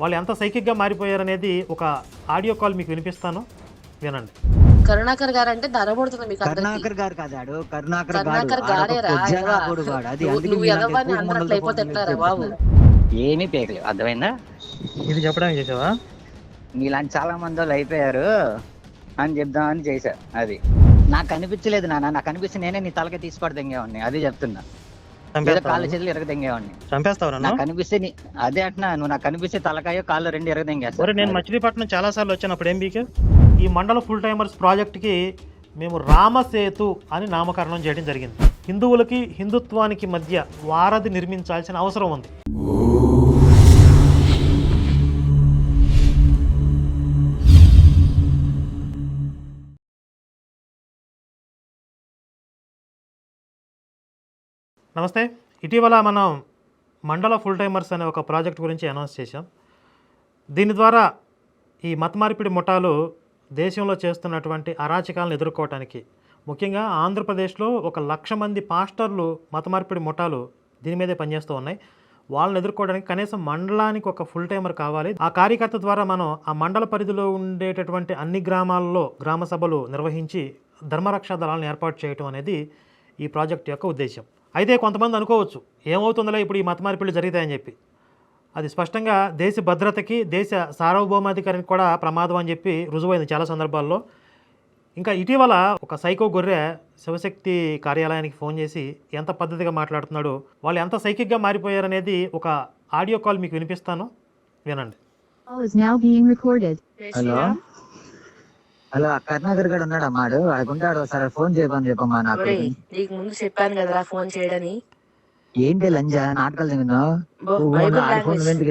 వాళ్ళు ఎంత సైకిక్గా మారిపోయారనేది ఒక ఆడియో కాల్ మీకు వినిపిస్తాను. వినండి. కరుణాకర్ గారు అంటే మీకు. కరుణాకర్ గారు కాదాడు కరుణాకర్ కరుణాకర్ గారు నువ్వు- అందరూ అయిపోతే బాబు. ఏమీ పేకలేవు అర్థమైందా? ఇది చెప్పడానికి చేసావా? మీలాంటి చాలా మంది వాళ్ళు అయిపోయారు. అని చెప్దామని చేశా. అది. నాకు అనిపించలేదు నాన్న. నాకు అనిపిస్తే నేనే నీ తలకి తీసి పడదెంగేవాడిని అది చెప్తున్నా. కాళ్ళ చేతులు ఎరగదెంగేవాడిని చంపేస్తావు నన్ను? నాకు అనిపిస్తే నీ అదే అంటున్నా నువ్వు నాకు కనిపిస్తే తలకాయో కాళ్ళు రెండు ఒరే ఎరగదెంగేస్తా నేను మచిలీపట్నం చాలాసార్లు వచ్చినప్పుడు ఏం బీకే ఈ మండల ఫుల్ టైమర్స్ ప్రాజెక్ట్కి మేము రామసేతు అని నామకరణం చేయడం జరిగింది. హిందువులకి హిందుత్వానికి మధ్య వారధి నిర్మించాల్సిన అవసరం ఉంది. నమస్తే. ఇటీవల మనం మండల ఫుల్ టైమర్స్ అనే ఒక ప్రాజెక్ట్ గురించి అనౌన్స్ చేశాం. దీని ద్వారా ఈ మతమార్పిడి ముఠాలు దేశంలో చేస్తున్నటువంటి అరాచకాలను ఎదుర్కోవటానికి ముఖ్యంగా ఆంధ్రప్రదేశ్లో ఒక లక్ష మంది పాస్టర్లు మతమార్పిడి ముఠాలు దీని మీదే పనిచేస్తూ ఉన్నాయి. వాళ్ళని ఎదుర్కోవడానికి కనీసం మండలానికి ఒక ఫుల్ టైమర్ కావాలి. ఆ కార్యకర్త ద్వారా మనం ఆ మండల పరిధిలో ఉండేటటువంటి అన్ని గ్రామాల్లో గ్రామ సభలు నిర్వహించి ధర్మరక్షా దళాలను ఏర్పాటు చేయటం అనేది ఈ ప్రాజెక్ట్ యొక్క ఉద్దేశం అయితే కొంతమంది అనుకోవచ్చు ఏమవుతుందిలే ఇప్పుడు ఈ మత మార్పిడి జరుగుతాయని చెప్పి. అది స్పష్టంగా దేశ భద్రతకి దేశ సార్వభౌమాధికారానికి కూడా ప్రమాదం అని చెప్పి రుజువైంది చాలా సందర్భాల్లో. ఇంకా ఇటీవల ఒక సైకో గొర్రె శివశక్తి కార్యాలయానికి ఫోన్ చేసి ఎంత పద్ధతిగా మాట్లాడుతున్నాడో వాళ్ళు ఎంత సైకిక్గా మారిపోయారనేది ఒక ఆడియో కాల్ మీకు వినిపిస్తాను? వినండి. హలో హలో కరుణాకర్ గారు ఉన్నాడు అమ్మాడు అడుగుంటాడు సరే ఫోన్ చేయమని చెప్పమ్మా నాకు. నీకు ముందు చెప్పాను కదరా ఫోన్ చేయడని. ఏంటి లంజా? నాటకాలు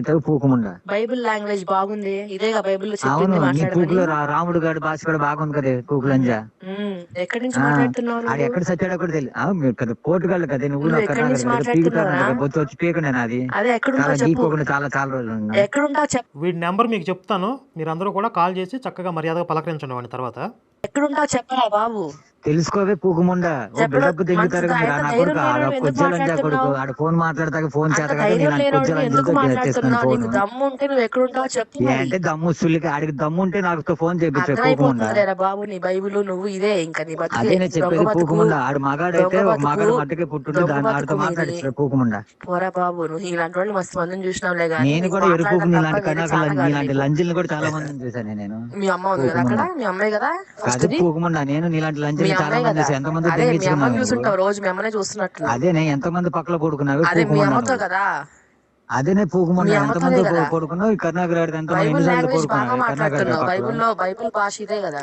తెగు పూకముండా. బైబిల్ లాంగ్వేజ్ బాగుంది. ఇదేగా బైబిల్లో అవును నీ పూకులో రాముడు గారి భాష కూడా బాగుంది కదా పూకు లంజా. ఎక్కడి నుంచి మాట్లాడుతున్నావు నువ్వు? ఎక్కడ సచ్చాడో కూడా తెలియదు అవును మీరు కదా పోటుగాళ్ళు కదా నువ్వు? బొచ్చు వచ్చి పీకు నేను అది అదే గీకోకుండా చాలా చాలా రోజులు. ఎక్కడుంటావు చెప్పు. వీడి నెంబర్ మీకు చెప్తాను మీరందరూ కూడా కాల్ చేసి చక్కగా మర్యాదగా పలకరించండి వాడిని తర్వాత. ఎక్కడుంటావు చెప్పరా బాబు? తెలుసుకోవే పూకుముండా ఓ దిగుతారు నా కొడుకు ఆడ కొజ్జలంజా కొడుకు ఫోన్ మాట్లాడతాక ఫోన్ చేత. అంటే దమ్ము సుల్లికి ఆడికి దమ్ము ఉంటే నాకు ఫోన్ పూకుముండా అర్థమైపోతుందిలేరా బాబు నీ బైబిల్ నువ్వు ఇదే ఇంకా అదే నేను చెప్పేది. పూకుముండా ఆడు మగాడైతే ఒక మగాడు. మట్టుకే పుట్టుంటే దాన్ని ఆడితో మాట్లాడిస్తాడు. పూకుముండా పోరా బాబు నువ్వు ఇలాంటి వాళ్ళు మస్తు మందిని చూసినావులే కానీ నేను కూడా ఎరుపు కాదు నీలాంటి నీకు. లంజీలు కూడా చాలా మందిని చూసాను నేను. మీ అమ్మ ఉంది కదా అక్కడ? మీ అమ్మాయి కదా? పూకుముండా నేను నీలాంటి మీ లంజీలు చాలా మంది కదా. చూసాను ఎంతమంది అదే మీ అమ్మని తెగించుకున్నావు చూసుంటావు రోజు మీ అమ్మనే చూస్తున్నట్టు అదే నేను ఎంతమంది పక్కల పడుకున్నావు అదే మీ అమ్మతో పూకుముండా కదా. అదేనే పూకుముండా మీ అమ్మతోనే ఎంతమంది కదా. పడుకున్నావు? ఈ ఎంత బైబిల్లో బైబిల్ భాష ఇదే కదా.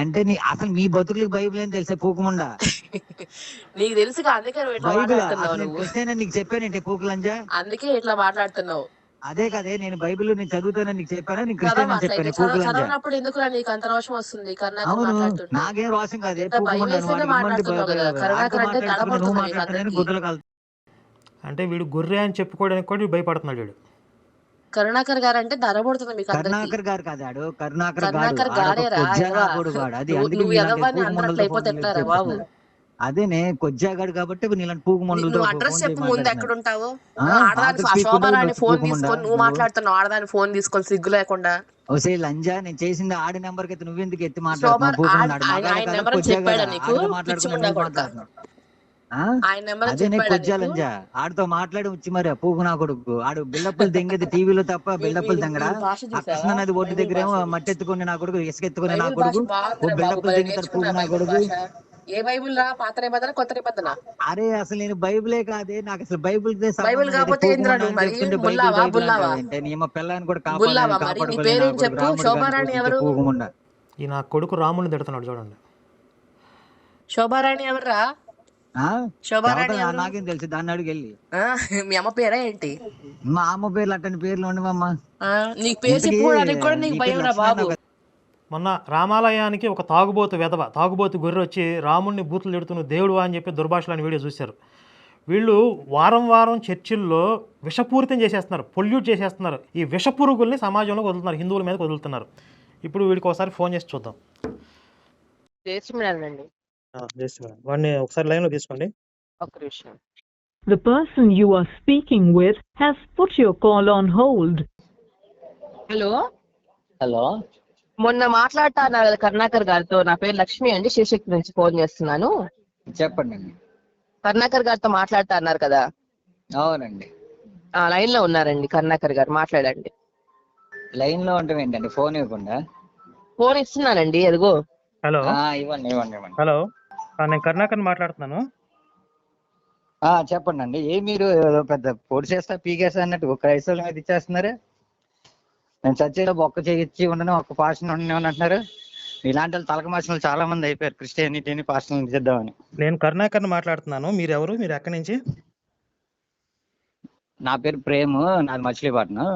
అంటే నీ అసలు మీ బతుకులకి బైబిల్ ఏం తెలిసే పూకుముండా నీకు తెలుసు అందుకే బైబిల్ నీకు చెప్పానంటే పూకులంజా? అందుకే ఇట్లా మాట్లాడుతున్నావు. అదే కదే నేను బైబిల్ నేను చదువుతానని నీకు చెప్పానా? నీకు క్రిస్టియన్ అని చెప్పాను? చదవనప్పుడు ఎందుకు నీకు అంత రోషం వస్తుంది? కర్ణాకర్ అవును నాకేం రోషం కాదే అంటే వీడు గొర్రె అని చెప్పుకోవడానికి కూడా వీడు భయపడుతున్నాడు వీడు. కరుణాకర్ గారు అంటే ధరబడుతుంది మీకు కరుణాకర్ గారు కాదాడు కరుణాకర్ గారు కరుణాకర్ గారే రా. అది నువ్వు- అందరూ అట్లా అయిపోతే బాబు. అదేనే కొజ్జాగాడు కాబట్టి నీలాంటి నువ్వు ఫోన్ అడ్రస్ చెప్పు ముందు. ఎక్కడ ఉంటావు ఆడదాని శోభారాణి ఫోన్ తీసుకొని నువ్వు నువ్వు- మాట్లాడుతున్నావు ఆడదాని ఫోన్ తీసుకొని సిగ్గు లేకుండా. ఒసే లంజా నేను చేసింది ఆడి నెంబర్కి అయితే నువ్వెందుకు ఎత్తి మాట్లాడుతున్నావు? నువ్వు కొజ్జా? లంజా ఆడితో మాట్లాడి వచ్చి మరి పూకు నా కొడుకు. ఆడు బిల్డప్పులు దెంగేది టీవీలో తప్ప బిల్డప్పులు వీడు- దెంగడా? కృష్ణ నది ఒడ్డు బైబిల్ దగ్గర ఏమో భాష. మట్టి ఎత్తుకుని నా కొడుకు ఇసుకెత్తుకుని నా కొడుకు. దెంగుతారు పూకు నేర్చుకున్నా నా కొడుకు. ఏ బైబిల్ రా? పాత నిబంధన కొత్త నిబంధన? అరే అసలు నేను బైబిలే కాదే. నాకు అసలు బైబిల్ బైబిల్ కాకపోతే ఏందిరా నువ్వు మరి? బుల్లావా, పిల్లని కూడా కాపాడాలి మరి? నీ పేరేం చెప్పు? శోభారాణి ఎవరు? ఈ నా కొడుకు రాముని తిడుతున్నాడు చూడండి. శోభారాణి ఎవర్రా? ఆ? శోభారాణి ఎవరు? నాకేం తెలుసు దాన్ని అడిగి వెళ్ళి. ఆ, మీ అమ్మ పేరా ఏంటి? మా అమ్మ పేర్లు అట్టని పేర్లు ఉండవమ్మా. ఆ, నీకు పేరు చెప్పుకోవడానికి కూడా నీకు నీ భయం రా బాబు. మొన్న రామాలయానికి ఒక తాగుబోతు వెధవ తాగుబోతు గొర్రె వచ్చి రాముణ్ణి బూతులు తిడుతున్న దేవుడు అని చెప్పి దుర్భాషలని వీడియో చూశారు. వీళ్ళు వారం వారం చర్చిల్లో విషపూరితం చేసేస్తున్నారు పొల్యూట్ చేసేస్తున్నారు. ఈ విషపురుగుల్ని సమాజంలో వదులుతున్నారు హిందువుల మీద వదులుతున్నారు. ఇప్పుడు వీడికి ఒకసారి ఫోన్ చేసి చూద్దాం. వాడిని ఒకసారి లైన్లో తీసుకోండి. ఒక్క నిమిషం. The person you are speaking with has put your call on hold. Hello? Hello? మొన్న మాట్లాడతా అన్నారు కదా కరుణాకర్ గారితో? నా పేరు లక్ష్మి అండి. శివశక్తి నుంచి ఫోన్ చేస్తున్నాను. చెప్పండి అండి. కరుణాకర్ గారితో మాట్లాడతా అన్నారు కదా? అవునండి. ఆ లైన్లో ఉన్నారండి కరుణాకర్ గారు. మాట్లాడండి. లైన్లో ఉండటం ఏంటండి? ఫోన్ ఇవ్వకుండా? ఫోన్ ఇస్తున్నానండి. అదిగో. హలో. ఆ, ఇవ్వండి ఇవ్వండి ఇవ్వండి. హలో. నేను కరుణాకర్ మాట్లాడుతున్నాను. ఆ, చెప్పండి అండి ఏ మీరు ఏదో పెద్ద పొడి చేస్తా పీకేస్తా అన్నట్టు ఒక క్రైస్తవుల మీద ఇచ్చేస్తున్నారు? నేను చర్చిలో ఒక్క చేయించి ఉండను ఒక్క పాషన్ ఉండను అంటున్నారు. ఇలాంటి వాళ్ళు తలక మాసినలు చాలా మంది అయిపోయారు. క్రిస్టియానిటీని పాషన్ చేద్దామని. నేను కరుణాకర్ మాట్లాడుతున్నాను. మీరు ఎవరు మీరు ఎక్కడి నుంచి? నా పేరు ప్రేమ్. నాది మచిలీపట్నం.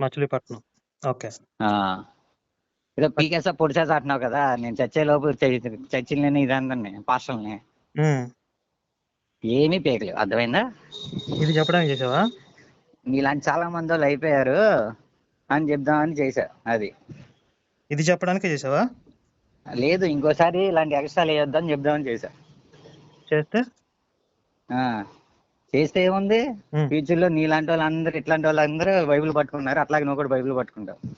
మచిలీపట్నం. ఓకే. ఏదో పీకేస్తా పొడి చేస్తా అంటున్నావు కదా. నేను చచ్చే లోపు చర్చిలని ఇదందరిని పాస్టల్ని ఉమ్. ఏమీ పీకలేవు. అర్థమైందా? ఇది చెప్పడానికి చేసావా? మీలాంటి చాలా మంది వాళ్ళు అయిపోయారు. అని చెప్దామని చేశా అది. ఇది చెప్పడానికే చేసావా లేదు ఇంకోసారి ఇలాంటి ఎక్స్ట్రాలు వేయొద్దని చెప్దామని చేశా. చేస్తే? ఆ. చేస్తే ఏముంది? ఉమ్. ఫ్యూచర్లో నీలాంటి వాళ్ళందరూ ఇట్లాంటి వాళ్ళందరూ బైబిల్ పట్టుకున్నారు అట్లాగే నువ్వు కూడా బైబిల్ పట్టుకుంటావు.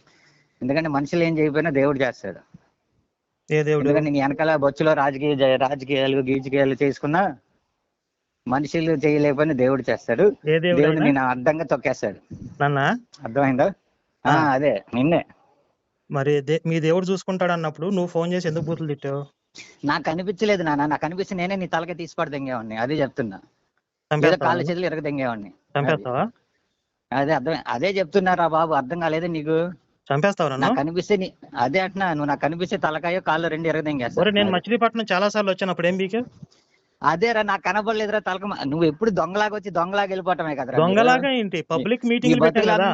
ఎందుకంటే మనుషులు ఏం చేయకపోయినా దేవుడు చేస్తాడు. ఏ దేవుడు? ఎందుకంటే నీ వెనకాల బొచ్చులో రాజకీయ జ- రాజకీయాలు గీజకీయాలు చేసుకున్నా మనుషులు చేయలేకపోయినా దేవుడు చేస్తాడు. ఏ దేవుడు దేవుడు అయినా? నేను అడ్డంగా తొక్కేస్తాడు. నన్న? అర్థమైందా. అదే నిన్నే. మరి మీ దేవుడు చూసుకుంటాడు అన్నప్పుడు నువ్వు ఫోన్ చేసి ఎందుకు బూతులు తిట్టావు? నాకు అనిపించలేదు నాన్న నాకు అనిపిస్తే నేనే నీ తలకి తీసి పడదెంగేవాడిని అదే చెప్తున్నా. కాళ్ళు చేతులు ఎరగదెంగేవాడిని చంపేస్తావా? అదే అర్థం అదే చెప్తున్నారా బాబు అర్థం కాలేదు నీకు? చంపేస్తావా నాకు కనిపిస్తే నీ అదే అంటున్నా నువ్వు నాకు కనిపిస్తే తలకాయో కాళ్ళు రెండు ఒరే నేను ఎరగదెంగేస్తా మచిలీపట్నం చాలా సార్లు వచ్చాను అప్పుడు ఏం బీకే? అదేరా నాకు కనపడలేదురా తలక నువ్వు ఎప్పుడు దొంగలాగా వచ్చి దొంగలాగా వెళ్ళిపోవటమే కదరా మీరు. దొంగలాగా ఏంటి? పబ్లిక్ మీటింగ్ కదా.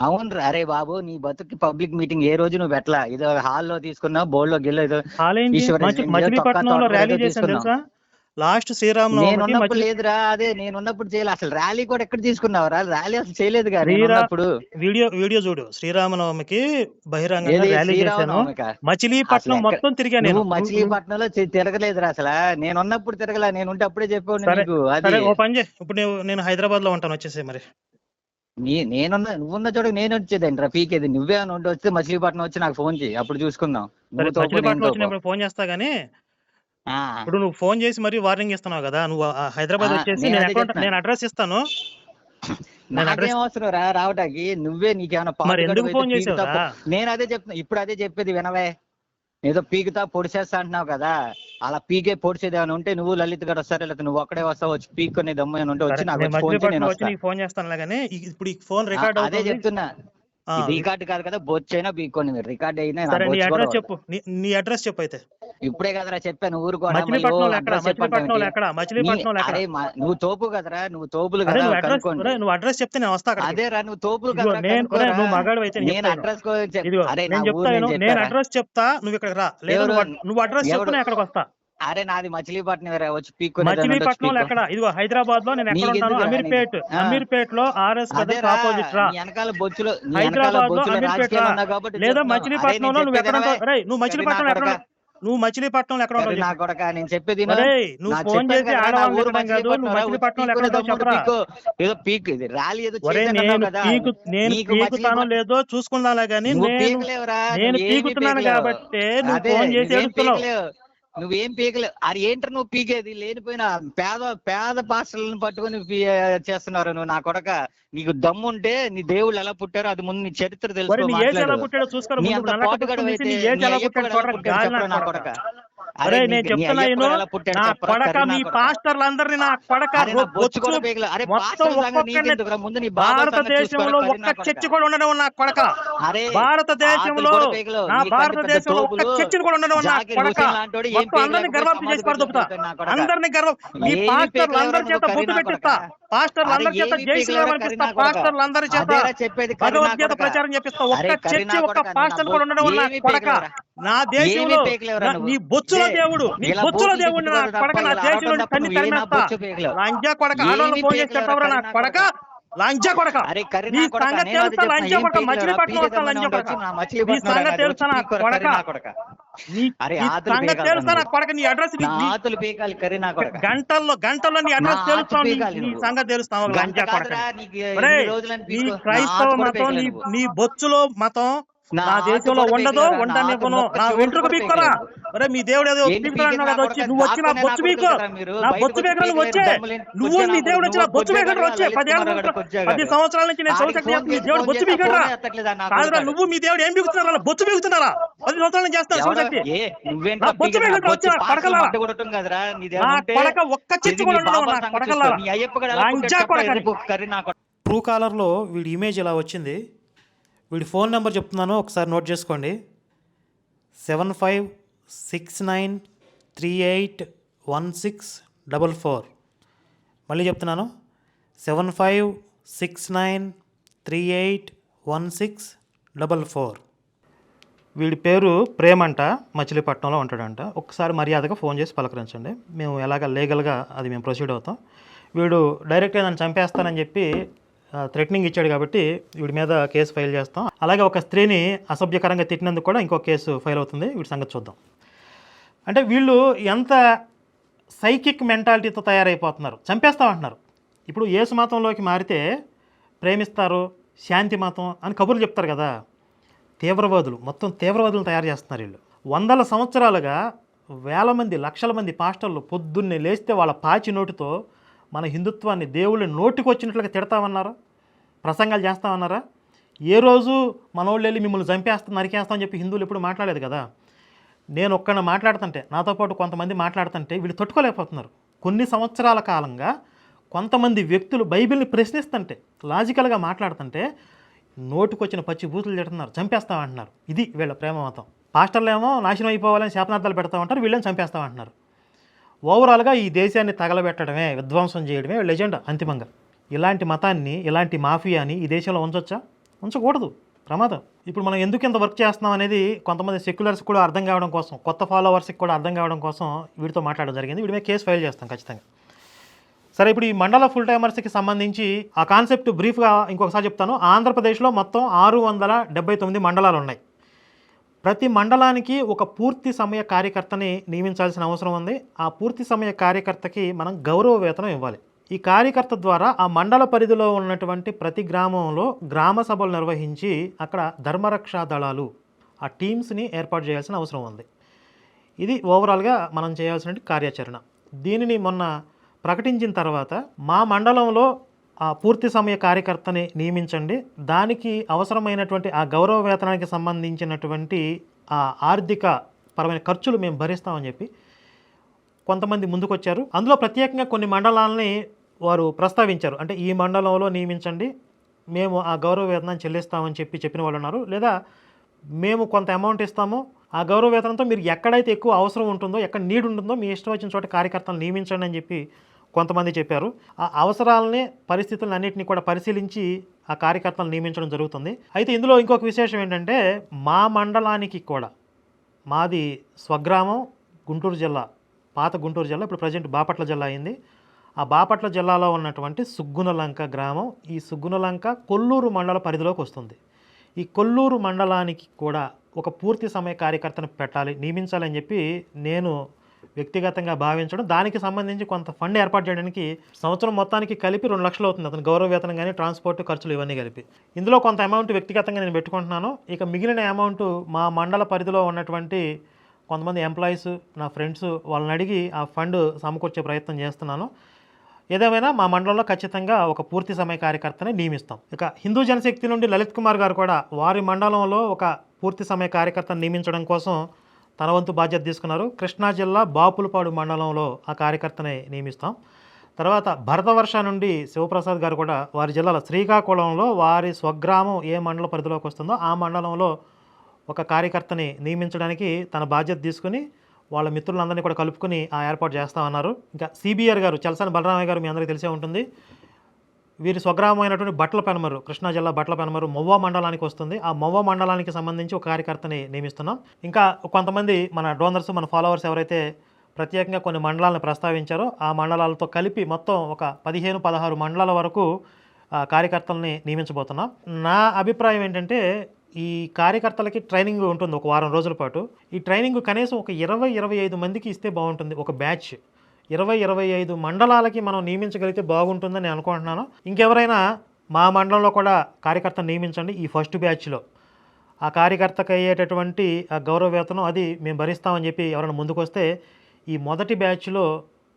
అవును అరే బాబు నీ బతుకి పబ్లిక్ మీటింగ్ ఏ రోజు నువ్వు పెట్టలా? ఏదో హాల్లో తీసుకున్నావు బోర్డులో గిల్లో ఏదో హాలేంటి ఈశ్వర మచి- ఏదో మచిలీపట్నంలో తొక్క ర్యాలీ తోటలో చేశాను తీసుకున్నాం. తెలుసా? లాస్ట్ శ్రీరామనవమికి నేనున్నప్పుడు లేదురా అదే నేనున్నప్పుడు చేయలే. అసలు ర్యాలీ కూడా ఎక్కడ తీసుకున్నావు ర్యాలీ అసలు చేయలేదు నేనున్నప్పుడు. వీడియో వీడియో చూడు. శ్రీరామనవమికి బహిరంగంగా ఏది ర్యాలీ చేశాను? మచిలీపట్నం మొత్తం తిరిగా నేను. మచిలీపట్నంలో తిరగలేదురా అసలు. నేనున్నప్పుడు తిరగలా. నేను ఉంటే అప్పుడే నీకు. అది ఓ పని ఇప్పుడు నేను నేను హైదరాబాద్లో ఉంటాను వచ్చేసి మరి. నీ నేనున్న నువ్వున్న చోట నేను వచ్చేదండి రా పీకేది. నువ్వే అని ఉండి వస్తే మచిలీపట్నం వచ్చి నాకు ఫోన్ చేయి అప్పుడు చూసుకుందాం. నేను ఫోన్ చేస్తా గానీ ఆ, ఇప్పుడు నువ్వు ఫోన్ చేసి మరీ వార్నింగ్ ఇస్తున్నావు కదా నువ్వు ఆ హైదరాబాద్ ఆ, వచ్చేసి నేను నేను అదే అకౌంట్ చెప్తున్నా. నేను అడ్రస్ ఇస్తాను. నేను అడ్రస్ నాకేం అవసరం రా రావటానికి నువ్వే నీకేమైనా మరి పాటు ఎందుకు గడువు ఫోన్ అయితే పీకుతా చేసావురా? పో- నేను అదే చెప్తున్నా ఇప్పుడు అదే చెప్పేది వినవే. ఏదో పీకుతా పొడిచేస్తా అంటున్నావు కదా అలా పీకే పొడిచేది ఏమైనా ఉంటే నువ్వు లలిత్ గారు వస్తారు? లేదా నువ్వు ఒక్కడే వస్తావు? వచ్చి పీక్కునే దమ్ము ఏమైనా ఉంటే సరే, వచ్చి నాకు నేను వచ్చి ఫోన్ చేయి మచిలీపట్నం నేను వచ్చి వస్తా. నీకు ఫోన్ చేస్తాను కానీ ఇప్పుడు ఈ ఫోన్ ఆ, రికార్డ్ అదే అవుతుంది. చెప్తున్నా. ఆ, రికార్డ్ కాదు కదా బొచ్చైనా పీక్కోండి మీరు రికార్డ్ అయినా నా సరే నీ బొచ్చు కూడా అడ్రస్. చెప్పు. నీ- నీ అడ్రస్ చెప్పు అయితే. ఇప్పుడే కదరా చెప్పాను ఊరు కూడా మచిలీపట్నంలో ఎక్కడ మచిలీపట్నంలో ఎక్కడ మచిలీపట్నంలో ఎక్కడ అరే మా- నువ్వు తోపు కదరా నువ్వు తోపులు నువ్వు అడ్రస్ చెప్తే నేను వస్తా అక్కడికి అదే రా నువ్వు తోపులు. నువ్వు మగాడు అయితే నేను. అడ్రస్ అరే నేను చెప్తాను నేను? అడ్రస్ చెప్తా నువ్వు ఇక్కడికి రా లేదా? నువ్వు అడ్- నువ్వు అడ్రస్? నేను అక్కడికి వస్తా అరే నాది మచిలీపట్నం వచ్చి మచిలీపట్నంలో పీక్కో. ఎక్కడ ఇదిగో హైదరాబాద్లో నేను ఎక్కడ ఉంటాను అమీర్పేట్. అమీర్పేట్లో ఆర్ఎస్ ఆపోజిట్ రా వెనకాల బొచ్చులో హైదరాబాద్లో అమీర్పేట్ రా లేదా మచిలీపట్నంలో నువ్వు ఎక్కడ నువ్వు వినవే? మచిలీపట్నంలో ఎక్కడ నువ్వు మచిలీపట్నంలో ఎక్కడ ఉంటావు నేను చెప్పేది నువ్వు ఫోన్ చేసి కాదు నువ్వు మచిలీపట్నంలో ఎక్కడ ఉంటావు చెప్పరా. ఏదో పీక్ ఇది ర్యాలీ ఏదో నేను నేను పీకుతానో లేదో గానీ నువ్వు నేను పీకుతున్నాను. కాబట్టి నువ్వు ఫోన్ చేసి ఏడుస్తున్నావు పీకలేవు. నువ్వేం పీకలేవు అది ఏంటర్ నువ్వు పీకేది? లేనిపోయిన పేద పేద పాస్టర్లను పట్టుకొని పీ- చేస్తున్నారు నువ్వు నా కొడక. నీకు దమ్ముంటే నీ దేవుళ్ళు ఎలా పుట్టారో అది ముందు నీ చరిత్ర మరి తెలుసుకో నీ కొడక. అరే నేను చెప్తున్నా కొడక మీ. పాస్టర్లందరినీ నా కొడక భారతదేశంలో ఒక్క. చర్చి కూడా ఉండడం నా కొడక అరే భారతదేశంలో. నా భారతదేశంలో ఒక్క. చర్చిని కూడా ఉండడం నా కొడక మొత్తం అందరిని గర్వం చేసి పడదొప్పుతా. అందరిని గర్వం మీ పాస్టర్లు అందరి చేత బొట్టు పెట్టిస్తా. పాస్టర్లు అందరి చేత ఏమీ జై పీకలేవురా శ్రీరామ్ అనిపిస్తా కరీనా కొడక. పాస్టర్లు అందరి చేత భగవద్గీత. ప్రచారం చేపిస్తా ఒక్క చర్చి ఒక్క పాస్టర్ కూడా ఉండడం నా కొడక. నా దేశంలో నా- బొచ్చుల దేవుడు నీ బొచ్చుల దేవుడు నా కొడక నా దేశంలో తన్ని తరిమేస్తా. లంజా కొడక ఆడవాళ్ళు ఫోన్ చేసి చెప్పవరా నా కొడక. లంచా కొడక? నీ నా కొడక, సంగతి నేను అది తెలుసా చెప్తున్నా, లంచా ఏం కొడక? మచిలీపట్నం వస్తా వచ్చి కొడక. నా సంగతి రాడు, తెలుసా నా కొడక. కొడక. సంగతి నా నీ అడ్రస్ గంటల్లో గంటల్లో నీ అడ్రస్ ఆతు నీ. సంగతి తెలుస్తావు? కొడక. నీ క్రైస్తవ మతం. నీ బొచ్చులో మతం నా దేశంలో ఉండదు ఉండనివ్వను నా వెంట్రుక పీక్కరా. అరే మీ దేవుడు ఏదో కదా వచ్చి? నువ్వు వచ్చి నా బొచ్చు పీకు. నా బొచ్చు నువ్వు వచ్చే నువ్వు నీ దేవుడు వచ్చి నా బొచ్చు గాడు, వచ్చే పదేళ్ళ పది. సంవత్సరాల నుంచి నేను నీ చేసి దేవుడు బొచ్చు నా కాదురా? నువ్వు మీ దేవుడు ఏం బిగుతున్నారా బొచ్చు బిగుతున్నారా పది సంవత్సరాల నుంచి చేస్తాను నా బొచ్చు పీకరా? పీకరా బొచ్చు వచ్చి నా పాటలు కొడకలా. మడ్డ కొడటం కదరా, నీదేం నా ఉంటే కొడక ఒక్క చిచ్చు కూడా మీ ఉండదు నా నా కొడక. ట్రూ కాలర్లో వీడి ఇమేజ్ ఇలా వచ్చింది వీడి ఫోన్ నెంబర్ చెప్తున్నాను ఒకసారి నోట్ చేసుకోండి. Seven five six nine three eight one six double four. మళ్ళీ చెప్తున్నాను. Seven five six nine three eight one six double four. వీడి పేరు ప్రేమంట మచిలీపట్నంలో ఉంటాడంట. ఒకసారి మర్యాదగా ఫోన్ చేసి పలకరించండి. మేము ఎలాగ లీగల్గా అది మేము ప్రొసీడ్ అవుతాం. వీడు డైరెక్ట్గా నన్ను చంపేస్తానని చెప్పి థ్రెటనింగ్ ఇచ్చాడు కాబట్టి వీడి మీద కేసు ఫైల్ చేస్తాం. అలాగే ఒక స్త్రీని అసభ్యకరంగా తిట్టినందుకు కూడా ఇంకో కేసు ఫైల్ అవుతుంది. వీడి సంగతి చూద్దాం. అంటే వీళ్ళు ఎంత సైకిక్ మెంటాలిటీతో తయారైపోతున్నారు? చంపేస్తామంటున్నారు. ఇప్పుడు యేసు మతంలోకి మారితే ప్రేమిస్తారు శాంతి మతం అని కబుర్లు చెప్తారు కదా. తీవ్రవాదులు మొత్తం తీవ్రవాదులు తయారు చేస్తున్నారు వీళ్ళు. వందల సంవత్సరాలుగా వేల మంది లక్షల మంది పాస్టర్లు పొద్దున్నే లేస్తే వాళ్ళ పాచి నోటితో మన హిందుత్వాన్ని దేవుళ్ళని నోటికి వచ్చినట్లుగా తిడతామన్నారా? ప్రసంగాలు చేస్తామన్నారా? ఏ రోజు మనోళ్ళు వెళ్ళి మిమ్మల్ని చంపేస్తాం నరికేస్తామని చెప్పి హిందువులు ఎప్పుడు మాట్లాడలేదు కదా? నేను ఒక్కడిని మాట్లాడుతుంటే నాతో పాటు కొంతమంది మాట్లాడుతుంటే వీళ్ళు తట్టుకోలేకపోతున్నారు. కొన్ని సంవత్సరాల కాలంగా కొంతమంది వ్యక్తులు బైబిల్ని ప్రశ్నిస్తుంటే లాజికల్గా మాట్లాడుతుంటే నోటుకొచ్చిన పచ్చి బూతులు తిడుతున్నారు చంపేస్తామంటున్నారు. ఇది వీళ్ళ ప్రేమ మతం. పాస్టర్లు ఏమో నాశనం అయిపోవాలని శాపనార్థాలు పెడతామంటారు వీళ్ళని చంపేస్తామంటున్నారు. ఓవరాల్గా ఈ దేశాన్ని తగలబెట్టడమే విధ్వంసం చేయడమే వీళ్ళ ఎజెండా అంతిమంగా. ఇలాంటి మతాన్ని ఇలాంటి మాఫియాని ఈ దేశంలో ఉంచొచ్చా? ఉంచకూడదు. ప్రమాదం. ఇప్పుడు మనం ఎందుకు ఇంత వర్క్ చేస్తున్నాం అనేది కొంతమంది సెక్యులర్స్ కూడా అర్థం కావడం కోసం కొత్త ఫాలోవర్స్కి కూడా అర్థం కావడం కోసం వీడితో మాట్లాడడం జరిగింది. వీడి మీద కేసు ఫైల్ చేస్తాం ఖచ్చితంగా. సరే ఇప్పుడు ఈ మండల ఫుల్ టైమర్స్కి సంబంధించి ఆ కాన్సెప్ట్ బ్రీఫ్గా ఇంకొకసారి చెప్తాను. ఆంధ్రప్రదేశ్లో మొత్తం ఆరు వందల డెబ్బై తొమ్మిది మండలాలు ఉన్నాయి ప్రతి మండలానికి ఒక పూర్తి సమయ కార్యకర్తని నియమించాల్సిన అవసరం ఉంది. ఆ పూర్తి సమయ కార్యకర్తకి మనం గౌరవ వేతనం ఇవ్వాలి. ఈ కార్యకర్త ద్వారా ఆ మండల పరిధిలో ఉన్నటువంటి ప్రతి గ్రామంలో గ్రామ సభలు నిర్వహించి అక్కడ ధర్మరక్షా దళాలు ఆ టీమ్స్ని ఏర్పాటు చేయాల్సిన అవసరం ఉంది. ఇది ఓవరాల్గా మనం చేయాల్సిన కార్యాచరణ. దీనిని మొన్న ప్రకటించిన తర్వాత మా మండలంలో ఆ పూర్తి సమయ కార్యకర్తని నియమించండి. దానికి అవసరమైనటువంటి ఆ గౌరవ వేతనానికి సంబంధించినటువంటి ఆ ఆర్థిక పరమైన ఖర్చులు మేము భరిస్తామని చెప్పి కొంతమంది ముందుకొచ్చారు. అందులో ప్రత్యేకంగా కొన్ని మండలాలని వారు ప్రస్తావించారు. అంటే ఈ మండలంలో నియమించండి. మేము ఆ గౌరవ వేతనాన్ని చెల్లిస్తామని చెప్పి చెప్పిన వాళ్ళు ఉన్నారు. లేదా మేము కొంత అమౌంట్ ఇస్తాము. ఆ గౌరవ వేతనంతో మీరు ఎక్కడైతే ఎక్కువ అవసరం ఉంటుందో ఎక్కడ నీడ్ ఉంటుందో మీ ఇష్టం వచ్చిన చోట కార్యకర్తలు నియమించండి అని చెప్పి కొంతమంది చెప్పారు. ఆ అవసరాలని పరిస్థితులను అన్నింటినీ కూడా పరిశీలించి ఆ కార్యకర్తలను నియమించడం జరుగుతుంది. అయితే ఇందులో ఇంకొక విశేషం ఏంటంటే మా మండలానికి కూడా మాది స్వగ్రామం గుంటూరు జిల్లా పాత గుంటూరు జిల్లా ఇప్పుడు ప్రజెంట్ బాపట్ల జిల్లా అయింది. ఆ బాపట్ల జిల్లాలో ఉన్నటువంటి సుగ్గునలంక గ్రామం ఈ సుగ్గునలంక కొల్లూరు మండల పరిధిలోకి వస్తుంది. ఈ కొల్లూరు మండలానికి కూడా ఒక పూర్తి సమయ కార్యకర్తను పెట్టాలి నియమించాలని చెప్పి నేను వ్యక్తిగతంగా భావించడం. దానికి సంబంధించి కొంత ఫండ్ ఏర్పాటు చేయడానికి సంవత్సరం మొత్తానికి కలిపి రెండు లక్షలు అవుతుంది. అతను గౌరవ వేతనం కానీ ట్రాన్స్పోర్ట్ ఖర్చులు ఇవన్నీ కలిపి. ఇందులో కొంత అమౌంట్ వ్యక్తిగతంగా నేను పెట్టుకుంటున్నాను. ఇక మిగిలిన అమౌంట్ మా మండల పరిధిలో ఉన్నటువంటి కొంతమంది ఎంప్లాయీస్ నా ఫ్రెండ్స్ వాళ్ళని అడిగి ఆ ఫండ్ సమకూర్చే ప్రయత్నం చేస్తున్నాను. ఏదేమైనా మా మండలంలో ఖచ్చితంగా ఒక పూర్తి సమయ కార్యకర్తని నియమిస్తాం. ఇక హిందూ జనశక్తి నుండి లలిత్ కుమార్ గారు కూడా వారి మండలంలో ఒక పూర్తి సమయ కార్యకర్తను నియమించడం కోసం తన వంతు బాధ్యత తీసుకున్నారు. కృష్ణా జిల్లా బాపులపాడు మండలంలో ఆ కార్యకర్తని నియమిస్తాం. తర్వాత భరతవర్ష నుండి శివప్రసాద్ గారు కూడా వారి జిల్లాలో శ్రీకాకుళంలో వారి స్వగ్రామం ఏ మండల పరిధిలోకి వస్తుందో ఆ మండలంలో ఒక కార్యకర్తని నియమించడానికి తన బాధ్యత తీసుకుని వాళ్ళ మిత్రులందరినీ కూడా కలుపుకొని ఆ ఏర్పాటు చేస్తామన్నారు ఇంకా సిబిఆర్ గారు చలసాని బలరామయ్య గారు మీ అందరికీ తెలిసే ఉంటుంది. వీరి స్వగ్రామం అయినటువంటి పెనమరు కృష్ణా జిల్లా బట్టల పెనమరు మొవ్వ మండలానికి వస్తుంది. ఆ మొవ్వ మండలానికి సంబంధించి ఒక కార్యకర్తని నియమిస్తున్నాం. ఇంకా కొంతమంది మన డోనర్స్ మన ఫాలోవర్స్ ఎవరైతే ప్రత్యేకంగా కొన్ని మండలాలను ప్రస్తావించారో ఆ మండలాలతో కలిపి మొత్తం ఒక పదిహేను పదహారు మండలాల వరకు కార్యకర్తలని కార్యకర్తల్ని నియమించబోతున్నాం. నా అభిప్రాయం ఏంటంటే ఈ కార్యకర్తలకి ట్రైనింగ్ ఉంటుంది ఒక వారం రోజుల పాటు. ఈ ట్రైనింగ్ కనీసం ఒక ఇరవై ఇరవై ఐదు మందికి ఇస్తే బాగుంటుంది ఒక బ్యాచ్. ఇరవై ఇరవై ఐదు మండలాలకి మనం నియమించగలిగితే బాగుంటుందని అనుకుంటున్నాను. ఇంకెవరైనా మా మండలంలో కూడా కార్యకర్తను నియమించండి ఈ ఫస్ట్ బ్యాచ్లో. ఆ కార్యకర్తకు అయ్యేటటువంటి ఆ గౌరవ వేతనం అది మేము భరిస్తామని చెప్పి ఎవరైనా ముందుకొస్తే ఈ మొదటి బ్యాచ్లో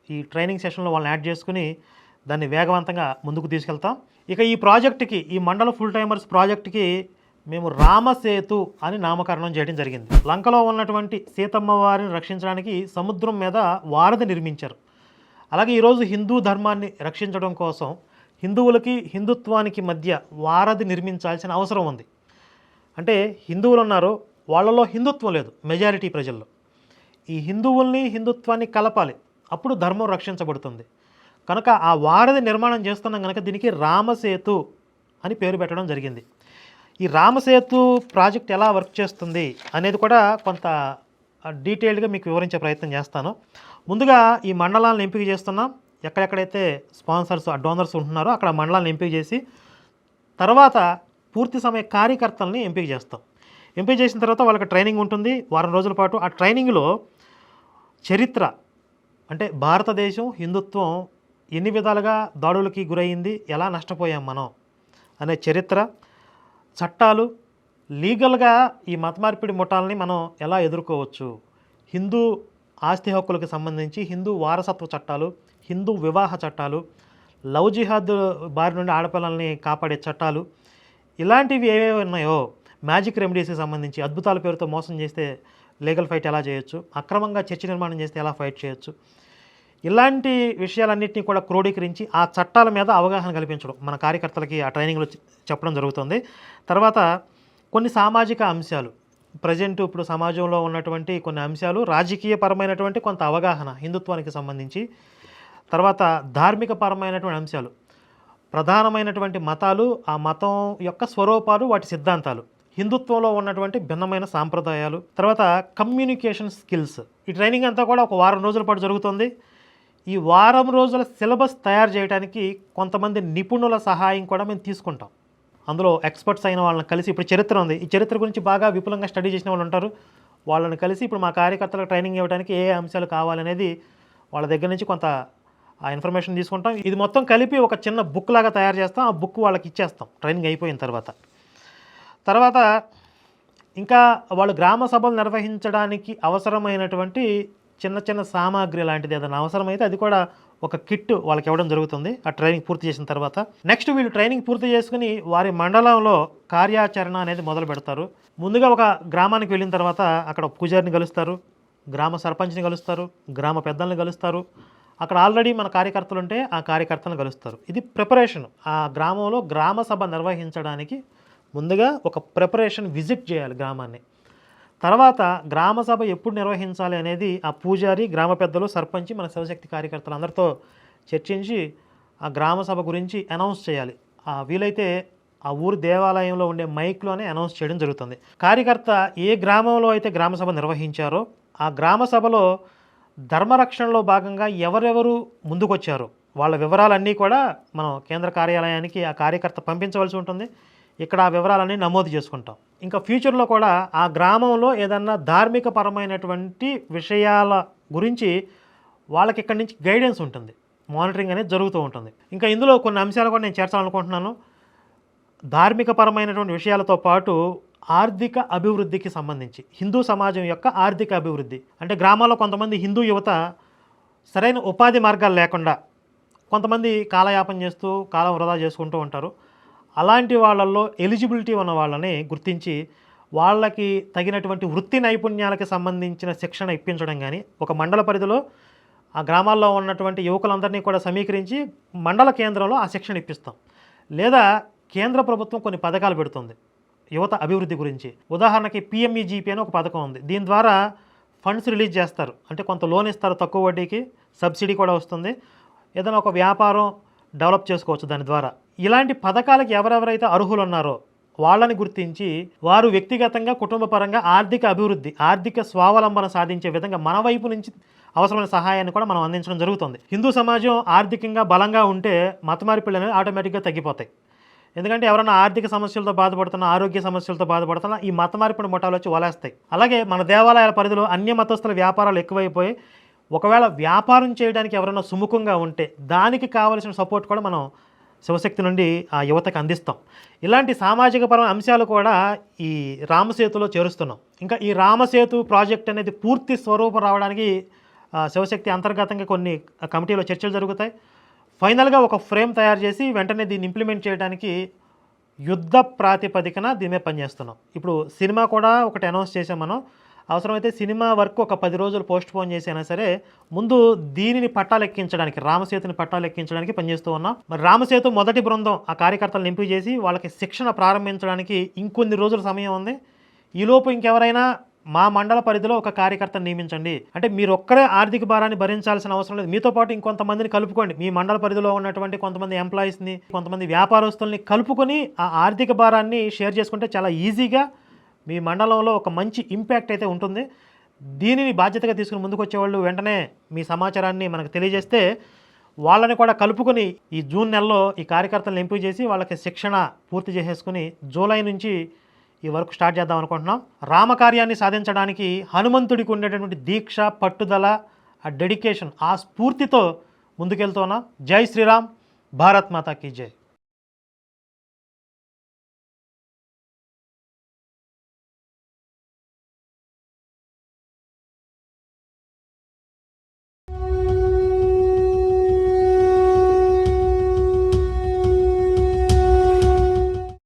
ఈ ట్రైనింగ్ సెషన్లో వాళ్ళని యాడ్ చేసుకుని దాన్ని వేగవంతంగా ముందుకు తీసుకెళ్తాం. ఇక ఈ ప్రాజెక్టుకి ఈ మండల ఫుల్ టైమర్స్ ప్రాజెక్టుకి మేము రామసేతు అని నామకరణం చేయడం జరిగింది. లంకలో ఉన్నటువంటి సీతమ్మ వారిని రక్షించడానికి సముద్రం మీద వారధి నిర్మించారు. అలాగే ఈరోజు హిందూ ధర్మాన్ని రక్షించడం కోసం హిందువులకి హిందుత్వానికి మధ్య వారధి నిర్మించాల్సిన అవసరం ఉంది. అంటే హిందువులు ఉన్నారు వాళ్ళలో హిందుత్వం లేదు మెజారిటీ ప్రజల్లో. ఈ హిందువుల్ని హిందుత్వాన్ని కలపాలి. అప్పుడు ధర్మం రక్షించబడుతుంది. కనుక ఆ వారధి నిర్మాణం చేస్తున్నాం కనుక దీనికి రామసేతు అని పేరు పెట్టడం జరిగింది. ఈ రామసేతు ప్రాజెక్ట్ ఎలా వర్క్ చేస్తుంది అనేది కూడా కొంత డీటెయిల్డ్గా మీకు వివరించే ప్రయత్నం చేస్తాను. ముందుగా ఈ మండలాలను ఎంపిక చేస్తున్నాం. ఎక్కడెక్కడైతే స్పాన్సర్స్ డోనర్స్ ఉంటున్నారో అక్కడ మండలాలను ఎంపిక చేసి తర్వాత పూర్తి సమయ కార్యకర్తల్ని ఎంపిక చేస్తాం. ఎంపిక చేసిన తర్వాత వాళ్ళకి ట్రైనింగ్ ఉంటుంది. వారం రోజుల పాటు ఆ ట్రైనింగ్లో చరిత్ర అంటే భారతదేశం హిందుత్వం ఎన్ని విధాలుగా దాడులకి గురయ్యింది ఎలా నష్టపోయాం మనం అనే చరిత్ర చట్టాలు లీగల్గా ఈ మతమార్పిడి ముఠాలని మనం ఎలా ఎదుర్కోవచ్చు? హిందూ ఆస్తి హక్కులకు సంబంధించి హిందూ వారసత్వ చట్టాలు హిందూ వివాహ చట్టాలు లవ్ జిహాద్ బారి నుండి ఆడపిల్లల్ని కాపాడే చట్టాలు ఇలాంటివి ఏవేవి ఉన్నాయో మ్యాజిక్ రెమెడీస్కి సంబంధించి అద్భుతాల పేరుతో మోసం చేస్తే లీగల్ ఫైట్ ఎలా చేయొచ్చు? అక్రమంగా చర్చ నిర్మాణం చేస్తే ఎలా ఫైట్ చేయొచ్చు? ఇలాంటి విషయాలన్నింటినీ కూడా క్రోడీకరించి ఆ చట్టాల మీద అవగాహన కల్పించడం. మన కార్యకర్తలకి ఆ ట్రైనింగ్లో చెప్పడం జరుగుతుంది. తర్వాత కొన్ని సామాజిక అంశాలు. ప్రజెంట్ ఇప్పుడు సమాజంలో ఉన్నటువంటి కొన్ని అంశాలు రాజకీయపరమైనటువంటి కొంత అవగాహన హిందుత్వానికి సంబంధించి. తర్వాత ధార్మిక పరమైనటువంటి అంశాలు. ప్రధానమైనటువంటి మతాలు ఆ మతం యొక్క స్వరూపాలు వాటి సిద్ధాంతాలు. హిందుత్వంలో ఉన్నటువంటి భిన్నమైన సాంప్రదాయాలు. తర్వాత కమ్యూనికేషన్ స్కిల్స్. ఈ ట్రైనింగ్ అంతా కూడా ఒక వారం రోజుల పాటు జరుగుతుంది. ఈ వారం రోజుల సిలబస్ తయారు చేయడానికి కొంతమంది నిపుణుల సహాయం కూడా మేము తీసుకుంటాం. అందులో ఎక్స్పర్ట్స్ అయిన వాళ్ళని కలిసి ఇప్పుడు చరిత్ర ఉంది. ఈ చరిత్ర గురించి బాగా విపులంగా స్టడీ చేసిన వాళ్ళు ఉంటారు. వాళ్ళని కలిసి ఇప్పుడు మా కార్యకర్తలకు ట్రైనింగ్ ఇవ్వడానికి ఏ ఏ అంశాలు కావాలనేది వాళ్ళ దగ్గర నుంచి కొంత ఆ ఇన్ఫర్మేషన్ తీసుకుంటాం. ఇది మొత్తం కలిపి ఒక చిన్న బుక్ లాగా తయారు చేస్తాం. ఆ బుక్ వాళ్ళకి ఇచ్చేస్తాం. ట్రైనింగ్ అయిపోయిన తర్వాత. తర్వాత ఇంకా వాళ్ళు గ్రామ సభలు నిర్వహించడానికి అవసరమైనటువంటి చిన్న చిన్న సామాగ్రి లాంటిది ఏదైనా అవసరమైతే అది కూడా ఒక కిట్ వాళ్ళకి ఇవ్వడం జరుగుతుంది. ఆ ట్రైనింగ్ పూర్తి చేసిన తర్వాత. నెక్స్ట్ వీళ్ళు ట్రైనింగ్ పూర్తి చేసుకుని వారి మండలంలో కార్యాచరణ అనేది మొదలు పెడతారు. ముందుగా ఒక గ్రామానికి వెళ్ళిన తర్వాత అక్కడ పూజారిని కలుస్తారు. గ్రామ సర్పంచ్ని కలుస్తారు. గ్రామ పెద్దల్ని కలుస్తారు. అక్కడ ఆల్రెడీ మన కార్యకర్తలు ఉంటే ఆ కార్యకర్తలను కలుస్తారు. ఇది ప్రిపరేషన్. ఆ గ్రామంలో గ్రామ సభ నిర్వహించడానికి ముందుగా ఒక ప్రిపరేషన్ విజిట్ చేయాలి గ్రామాన్ని. తర్వాత గ్రామ సభ ఎప్పుడు నిర్వహించాలి అనేది ఆ పూజారి గ్రామ పెద్దలు సర్పంచి మన శివశక్తి కార్యకర్తలు అందరితో చర్చించి ఆ గ్రామ సభ గురించి అనౌన్స్ చేయాలి. ఆ వీలైతే ఆ ఊరు దేవాలయంలో ఉండే మైక్లోనే అనౌన్స్ చేయడం జరుగుతుంది. కార్యకర్త ఏ గ్రామంలో అయితే గ్రామ సభ నిర్వహించారో ఆ గ్రామ సభలో ధర్మరక్షణలో భాగంగా ఎవరెవరు ముందుకొచ్చారు వాళ్ళ వివరాలన్నీ కూడా మనం కేంద్ర కార్యాలయానికి ఆ కార్యకర్త పంపించవలసి ఉంటుంది. ఇక్కడ ఆ వివరాలన్నీ నమోదు చేసుకుంటాం. ఇంకా ఫ్యూచర్లో కూడా ఆ గ్రామంలో ఏదన్నా ధార్మిక పరమైనటువంటి విషయాల గురించి వాళ్ళకి ఇక్కడి నుంచి గైడెన్స్ ఉంటుంది. మానిటరింగ్ అనేది జరుగుతూ ఉంటుంది. ఇంకా ఇందులో కొన్ని అంశాలు కూడా నేను చేర్చాలనుకుంటున్నాను. ధార్మిక పరమైనటువంటి విషయాలతో పాటు ఆర్థిక అభివృద్ధికి సంబంధించి హిందూ సమాజం యొక్క ఆర్థిక అభివృద్ధి. అంటే గ్రామాల్లో కొంతమంది హిందూ యువత సరైన ఉపాధి మార్గాలు లేకుండా కొంతమంది కాలయాపన చేస్తూ కాలం వృధా చేసుకుంటూ ఉంటారు. అలాంటి వాళ్ళల్లో ఎలిజిబిలిటీ ఉన్న వాళ్ళని గుర్తించి వాళ్ళకి తగినటువంటి వృత్తి నైపుణ్యాలకు సంబంధించిన శిక్షణ ఇప్పించడం కానీ ఒక మండల పరిధిలో ఆ గ్రామాల్లో ఉన్నటువంటి యువకులందరినీ కూడా సమీకరించి మండల కేంద్రంలో ఆ శిక్షణ ఇప్పిస్తాం. లేదా కేంద్ర ప్రభుత్వం కొన్ని పథకాలు పెడుతుంది యువత అభివృద్ధి గురించి. ఉదాహరణకి పిఎంఈజీపీ అని ఒక పథకం ఉంది. దీని ద్వారా ఫండ్స్ రిలీజ్ చేస్తారు. అంటే కొంత లోన్ ఇస్తారు తక్కువ వడ్డీకి సబ్సిడీ కూడా వస్తుంది. ఏదైనా ఒక వ్యాపారం డెవలప్ చేసుకోవచ్చు దాని ద్వారా. ఇలాంటి పథకాలకు ఎవరెవరైతే అర్హులు ఉన్నారో వాళ్ళని గుర్తించి వారు వ్యక్తిగతంగా కుటుంబపరంగా ఆర్థిక అభివృద్ధి ఆర్థిక స్వావలంబన సాధించే విధంగా మన వైపు నుంచి అవసరమైన సహాయాన్ని కూడా మనం అందించడం జరుగుతుంది. హిందూ సమాజం ఆర్థికంగా బలంగా ఉంటే మతమారి పిల్లలు ఆటోమేటిక్గా తగ్గిపోతాయి. ఎందుకంటే ఎవరైనా ఆర్థిక సమస్యలతో బాధపడుతున్నా ఆరోగ్య సమస్యలతో బాధపడుతున్నా ఈ మత మార్పిడి ముఠాలు వచ్చి వలేస్తాయి. అలాగే మన దేవాలయాల పరిధిలో అన్య మతస్థుల వ్యాపారాలు ఎక్కువైపోయి ఒకవేళ వ్యాపారం చేయడానికి ఎవరైనా సుముఖంగా ఉంటే దానికి కావలసిన సపోర్ట్ కూడా మనం శివశక్తి నుండి ఆ యువతకు అందిస్తాం. ఇలాంటి సామాజిక పరమైన అంశాలు కూడా ఈ రామసేతులో చేరుస్తున్నాం. ఇంకా ఈ రామసేతు ప్రాజెక్ట్ అనేది పూర్తి స్వరూపం రావడానికి శివశక్తి అంతర్గతంగా కొన్ని కమిటీలో చర్చలు జరుగుతాయి. ఫైనల్గా ఒక ఫ్రేమ్ తయారు చేసి వెంటనే దీన్ని ఇంప్లిమెంట్ చేయడానికి యుద్ధ ప్రాతిపదికన దీని మీద పనిచేస్తున్నాం. ఇప్పుడు సినిమా కూడా ఒకటి అనౌన్స్ చేసాం మనం. అవసరమైతే సినిమా వర్క్ ఒక పది రోజులు పోస్ట్ పోన్ చేసైనా సరే ముందు దీనిని పట్టాలెక్కించడానికి రామసేతుని పట్టాలెక్కించడానికి పనిచేస్తూ ఉన్నాం. మరి రామసేతు మొదటి బృందం ఆ కార్యకర్తలను ఎంపిక చేసి వాళ్ళకి శిక్షణ ప్రారంభించడానికి ఇంకొన్ని రోజుల సమయం ఉంది. ఈలోపు ఇంకెవరైనా మా మండల పరిధిలో ఒక కార్యకర్తను నియమించండి. అంటే మీరు ఒక్కరే ఆర్థిక భారాన్ని భరించాల్సిన అవసరం లేదు. మీతో పాటు ఇంకొంతమందిని కలుపుకోండి. మీ మండల పరిధిలో ఉన్నటువంటి కొంతమంది ఎంప్లాయీస్ని కొంతమంది వ్యాపారస్తుల్ని కలుపుకొని ఆ ఆర్థిక భారాన్ని షేర్ చేసుకుంటే చాలా ఈజీగా మీ మండలంలో ఒక మంచి ఇంపాక్ట్ అయితే ఉంటుంది. దీనిని బాధ్యతగా తీసుకుని ముందుకు వచ్చేవాళ్ళు వెంటనే మీ సమాచారాన్ని మనకు తెలియజేస్తే వాళ్ళని కూడా కలుపుకొని ఈ జూన్ నెలలో ఈ కార్యకర్తలను ఎంపిక చేసి వాళ్ళకి శిక్షణ పూర్తి చేసేసుకుని జూలై నుంచి ఈ వర్క్ స్టార్ట్ చేద్దాం అనుకుంటున్నాం. రామకార్యాన్ని సాధించడానికి హనుమంతుడికి ఉండేటటువంటి దీక్ష పట్టుదల ఆ డెడికేషన్ ఆ స్ఫూర్తితో ముందుకెళ్తున్నాం జై శ్రీరామ్. భారత్ మాతా కీ జై.